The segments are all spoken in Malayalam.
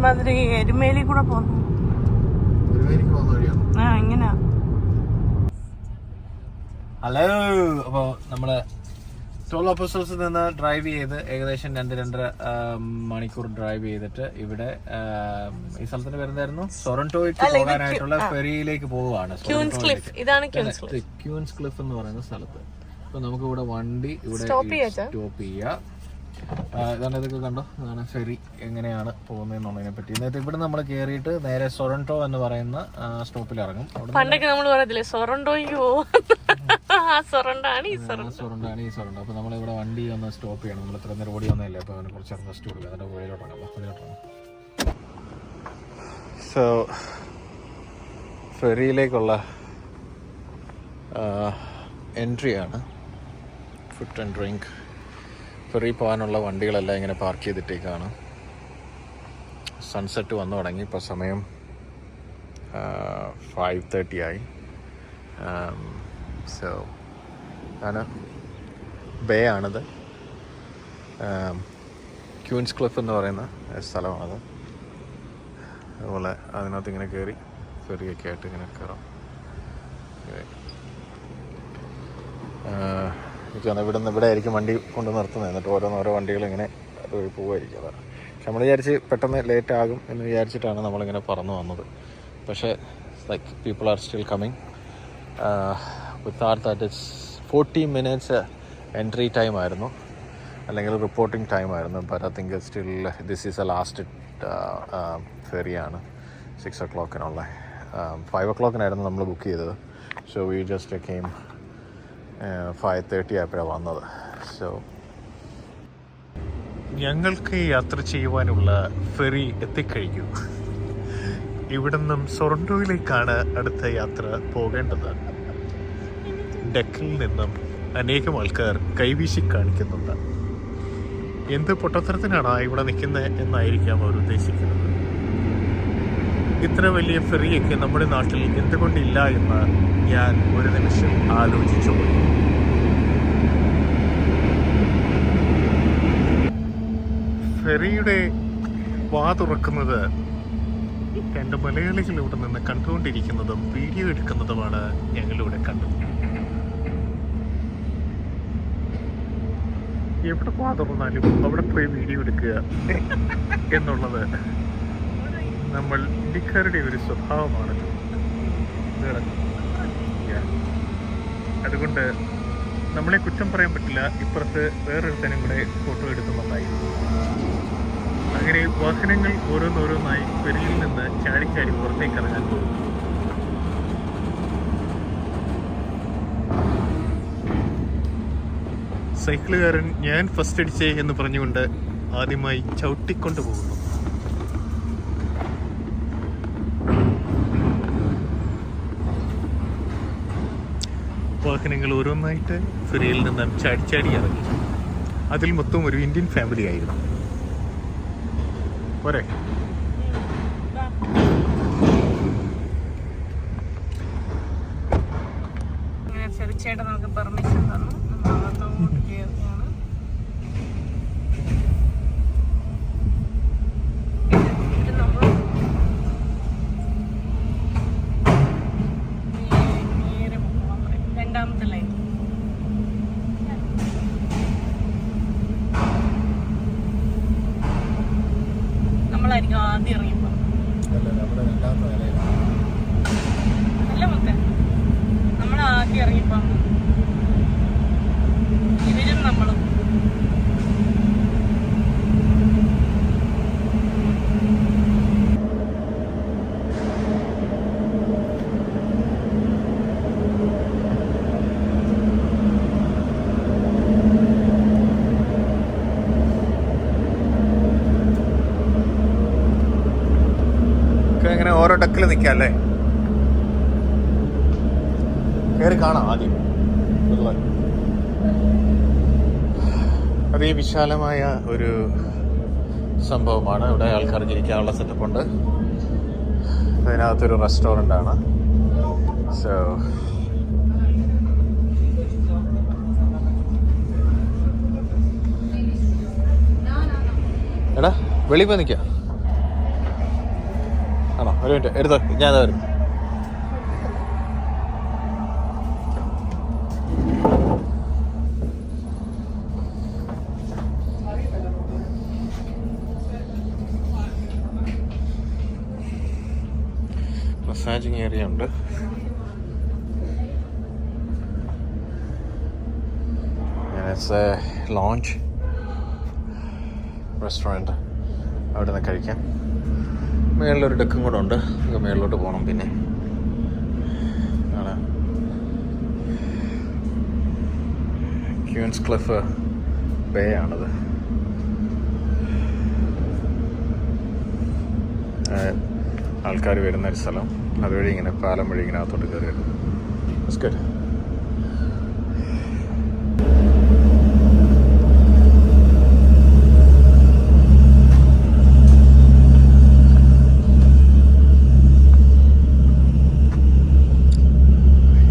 ഒരുമാതിരി എരുമേലി കൂടെ പോന്നു ആ ഇങ്ങനെയാ ഹലോ അപ്പോൾ നമ്മൾ ടോൾ ഓഫീസേഴ്സിൽ നിന്ന് ഡ്രൈവ് ചെയ്ത് ഏകദേശം രണ്ട് രണ്ടര മണിക്കൂർ ഡ്രൈവ് ചെയ്തിട്ട് ഇവിടെ ഈ സ്ഥലത്തിന്റെ പേരെന്തായിരുന്നു? സൊറന്റോയ്ക്ക് പോകാനായിട്ടുള്ള ഫെറിയിലേക്ക് പോവുകയാണ്. ക്യൂൻസ് ക്ലിഫ് ഇതാണ് ക്യൂൻസ് ക്ലിഫ് എന്ന് പറയുന്ന സ്ഥലത്ത്. അപ്പൊ നമുക്ക് ഇവിടെ വണ്ടി ഇവിടെ? സ്റ്റോപ്പ് ചെയ്യാം. ഇതാണ് ഇതൊക്കെ കണ്ടോ? ഇതാണ് ഫെറി എങ്ങനെയാണ് പോകുന്നതെന്നുള്ളതിനെ പറ്റി. എന്നിട്ട് ഇവിടെ നമ്മൾ കയറിയിട്ട് നേരെ സൊറണ്ടോ എന്ന് പറയുന്ന സ്റ്റോപ്പിൽ ഇറങ്ങും അവിടെ പണ്ടൊക്കെ നമ്മൾ പറയത്തില്ലേ ആ സൊറണ്ടാണ് ഈ സൊറണ്ട. സൊറണ്ടാണ് ഈ സൊറണ്ട. അപ്പൊ നമ്മൾ ഇവിടെ വണ്ടി ഒന്ന് സ്റ്റോപ്പ് ചെയ്യണം. നമ്മൾ ഇത്ര നേരം ഓടി വന്നതല്ലേ? അപ്പൊ അവന് കുറച്ച് റെസ്റ്റ് കൊടുക്കുക എന്നിട്ട് വെളിയിലോട്ടാണ് സോ ഫെറിയിലേക്കുള്ള എൻട്രി ആണ്. ഫുഡ് ആൻഡ് ഡ്രിങ്ക് ഫെറി പോകാനുള്ള വണ്ടികളെല്ലാം ഇങ്ങനെ പാർക്ക് ചെയ്തിട്ടേക്കാണ്. സൺസെറ്റ് വന്നു തുടങ്ങി. ഇപ്പോൾ സമയം ഫൈവ് തേർട്ടി ആയി. സോ ആണ് ബേ ആണിത്. ക്യൂൻസ് ക്ലിഫ് എന്ന് പറയുന്ന സ്ഥലമാണത്. അതുപോലെ അതിനകത്ത് ഇങ്ങനെ കയറി ഫെറിയൊക്കെ ആയിട്ട് ഇങ്ങനെ കയറാം തോന്നുന്നു ഇവിടെ നിന്ന് ഇവിടെ ആയിരിക്കും വണ്ടി കൊണ്ട് നിർത്തുന്നത്. എന്നിട്ട് ഓരോന്നോരോ വണ്ടികൾ ഇങ്ങനെ അതുവഴി അതാണ്. പക്ഷെ നമ്മൾ വിചാരിച്ച് പെട്ടെന്ന് ലേറ്റ് ആകും എന്ന് വിചാരിച്ചിട്ടാണ് നമ്മളിങ്ങനെ പറന്നു വന്നത്. പക്ഷേ like people are still coming with are that it's forty minutes entry time ആയിരുന്നു. അല്ലെങ്കിൽ റിപ്പോർട്ടിംഗ് ടൈം ആയിരുന്നു. But I think still this is a last ഫെറിയാണ് six O ക്ലോക്കിനുള്ള ഫൈവ് ഒ ക്ലോക്കിനായിരുന്നു നമ്മൾ ബുക്ക് ചെയ്തത്. So we just came five thirty ആയപ്പോഴാണ് വന്നത്. സോ ഞങ്ങൾക്ക് യാത്ര ചെയ്യുവാനുള്ള ഫെറി എത്തിക്കഴിഞ്ഞു. ഇവിടെ നിന്നും സൊറണ്ടോയിലേക്കാണ് അടുത്ത യാത്ര പോകേണ്ടത്. ഡെക്കിൽ നിന്നും അനേകം ആൾക്കാർ കൈവീശി കാണിക്കുന്നുണ്ട്. എന്ത് പൊട്ടത്തരത്തിനാണ് ഇവിടെ നിൽക്കുന്നത് എന്നായിരിക്കാം അവർ ഉദ്ദേശിക്കുന്നത്. ഇത്ര വലിയ ഫെറിയൊക്കെ നമ്മുടെ നാട്ടിൽ എന്തുകൊണ്ടില്ല എന്ന് ഞാൻ ഒരു നിമിഷം ആലോചിച്ചു പോയി ഫെറിയുടെ വാ തുറക്കുന്നത് രണ്ട് മലയാളികൾ ഇവിടെ നിന്ന് കണ്ടുകൊണ്ടിരിക്കുന്നതും വീഡിയോ എടുക്കുന്നതുമാണ് ഞങ്ങളിവിടെ കണ്ടത് എവിടെ വാ തുറന്നാലും അവിടെ പോയി വീഡിയോ എടുക്കുക എന്നുള്ളത് നമ്മൾ ഇന്ത്യക്കാരുടെ ഒരു സ്വഭാവമാണല്ലോ. അതുകൊണ്ട് നമ്മളെ കുറ്റം പറയാൻ പറ്റില്ല. ഇപ്പുറത്ത് വേറൊരുത്തനും കൂടെ ഫോട്ടോ എടുക്കുന്നുണ്ടായിരുന്നു അങ്ങനെ വാഹനങ്ങൾ ഓരോന്നോരോന്നായി പെരിയിൽ നിന്ന് ചാടിച്ചാടി പുറത്തേക്ക് ഇറങ്ങാൻ പോകുന്നു. സൈക്കിളുകാരൻ ഞാൻ ഫസ്റ്റ് അടിച്ചേ എന്ന് പറഞ്ഞുകൊണ്ട് ആദ്യമായി ചവിട്ടിക്കൊണ്ടു പോകുന്നു വാഹനങ്ങൾ ഓരോന്നായിട്ട് ഫെറിയിൽ നിന്ന് ചാടിച്ചാടി ഇറങ്ങി. അതിൽ മൊത്തം ഒരു ഇന്ത്യൻ ഫാമിലി ആയിരുന്നു. പോരെ? ചേട്ടാ നമുക്ക് പെർമിഷൻ തന്നു നമ്മൾ അകത്തോട്ട് കയറുകയാണ് ഇത് നമ്മൾ നേരെ പോകാൻ പറയും. രണ്ടാമത്തെ ലൈൻ നമ്മളായിരിക്കും ആദ്യം ഇറങ്ങിപ്പോ നമ്മുടെ രണ്ടാമത്തെ നിലയിലാണ് അല്ല മൊത്തം നമ്മൾ ആദ്യം ഇറങ്ങിപ്പോ ഇവരും നമ്മളും ഒക്കെ ഇങ്ങനെ ഓരോ ഡക്കിൽ നിൽക്കാം അല്ലേ? കയറി കാണാം ആദ്യം. അതേ വിശാലമായ ഒരു സംഭവമാണ്. ഇവിടെ ആൾക്കാർ സെറ്റപ്പ് ഉണ്ട്. അതിനകത്തൊരു റെസ്റ്റോറന്റ് ആണ്. സോ എടാ വെളിയിൽ പോയി നിൽക്കാം. ആണോ ഒരു മിനിറ്റ് എടുത്തോ. ഞാൻ വരും. മസാജിങ് ഏരിയ ഉണ്ട്. ലോഞ്ച് റെസ്റ്റോറന്റ് അവിടെ നിന്ന് കഴിക്കാം. മേളിലൊരു ഡെക്കും കൂടെ ഉണ്ട്. നമുക്ക് മേളിലോട്ട് പോകണം പിന്നെ. ആണ് ക്യൂൻസ് ക്ലിഫ് ബേ ആണത്. ആൾക്കാർ വരുന്ന ഒരു സ്ഥലം. അതുവഴി ഇങ്ങനെ പാലം വഴി ഇങ്ങനെ അകത്തോട്ട് കയറി വരുന്നത് It's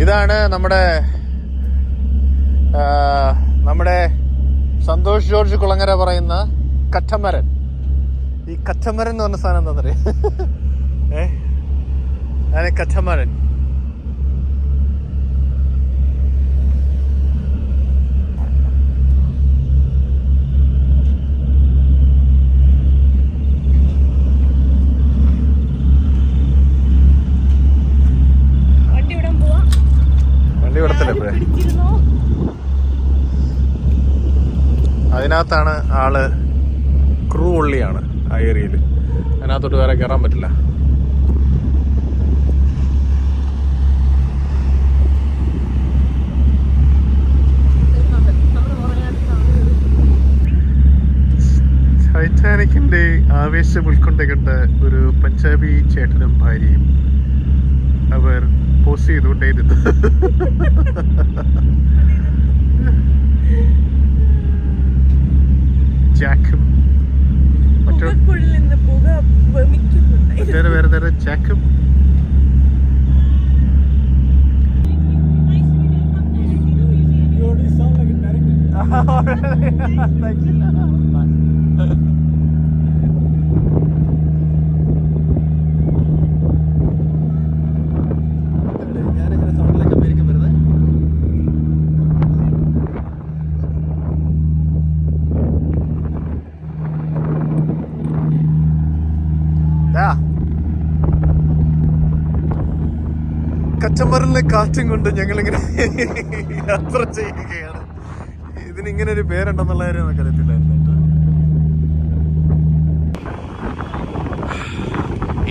ഇതാണ് നമ്മുടെ നമ്മുടെ സന്തോഷ് ജോർജ് കുളങ്ങര പറയുന്ന കറ്റമരൻ. ഈ കറ്റമരൻ എന്ന് പറഞ്ഞ സാധനം എന്താണെന്നറിയാം? ഏ? അതെ കറ്റമരൻ. അതിനകത്താണ് ആൾ ക്രൂ ഉള്ളിയാണ് ആ ഏരിയയിൽ അതിനകത്തോട്ട് വേറെ കയറാൻ പറ്റില്ല. ടൈറ്റാനിക്കിന്റെ ആവേശം ഉൾക്കൊണ്ടുകണ്ട ഒരു പഞ്ചാബി ചേട്ടനും ഭാര്യയും അവർ പോസ് ചെയ്തുകൊണ്ടേയിരുന്നു. ജാക്കും മറ്റോ വേറെ നിന്ന് പുക Oh, really? Thank തരം കച്ചമറിലെ കാറ്റും കൊണ്ട് ഞങ്ങളിങ്ങനെ യാത്ര ചെയ്യുകയാണ്. ഇതിനിങ്ങനെ ഒരു പേരുണ്ടെന്നുള്ള കാര്യം നമുക്ക് അറിയത്തില്ലായിരുന്നു കേട്ടോ.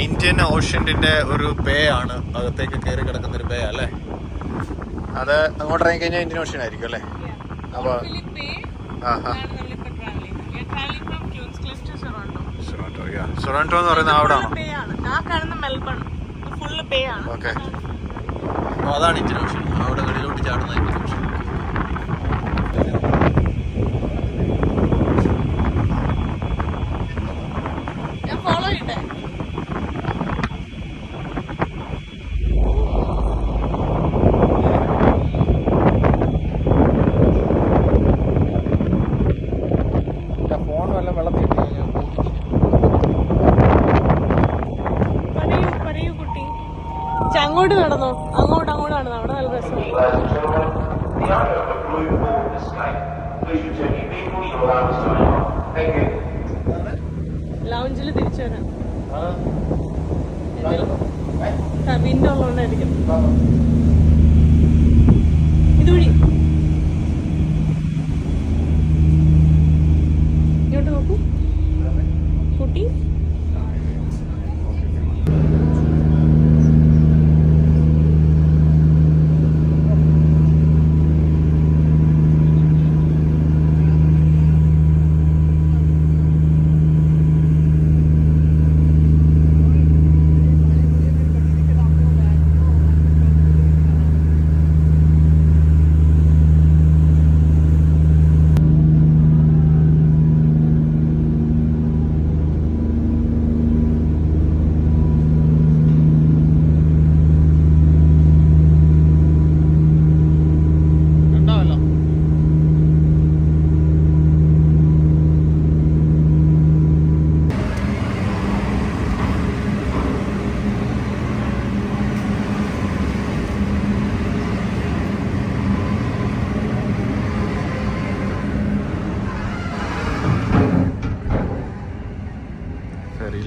ഇന്ത്യൻ ഓഷ്യന്റെ ഒരു ബേ ആണ്. അകത്തേക്ക് കയറി കിടക്കുന്ന ഒരു ബേ അല്ലേ? അത് അങ്ങോട്ട് ഇറങ്ങി കഴിഞ്ഞാൽ ഇന്ത്യൻ ഓഷ്യൻ ആയിരിക്കും അല്ലേ? അപ്പോൾ സൊറോണ്ടോ സൊറാണ്ടോ എന്ന് പറയുന്നത് അവിടെ ആണോ ആണ്. ആ കാണുന്ന മെൽബൺ. ഫുള്ള് പേ ആണ്. ഓക്കെ അപ്പോൾ അതാണ് ഇച്ചിരി ഓപ്ഷൻ അവിടെ വെളിയിലോട്ട് ചാടുന്ന ചെ, അങ്ങോട്ട് നടന്നോ? അങ്ങോട്ട് അവിടെ നല്ല രസമാണ് ലൗഞ്ചിൽ തിരിച്ചു വരാം. വിൻഡോ ഉള്ളതുകൊണ്ടായിരിക്കും. ഇതുവഴി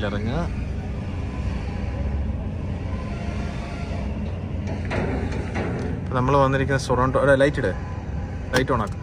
വഴിയിലിറങ്ങുക നമ്മൾ വന്നിരിക്കുന്ന സൊറോണ്ടോ ലൈറ്റ് ഇടേ. ലൈറ്റ് ഓൺ ആക്കും.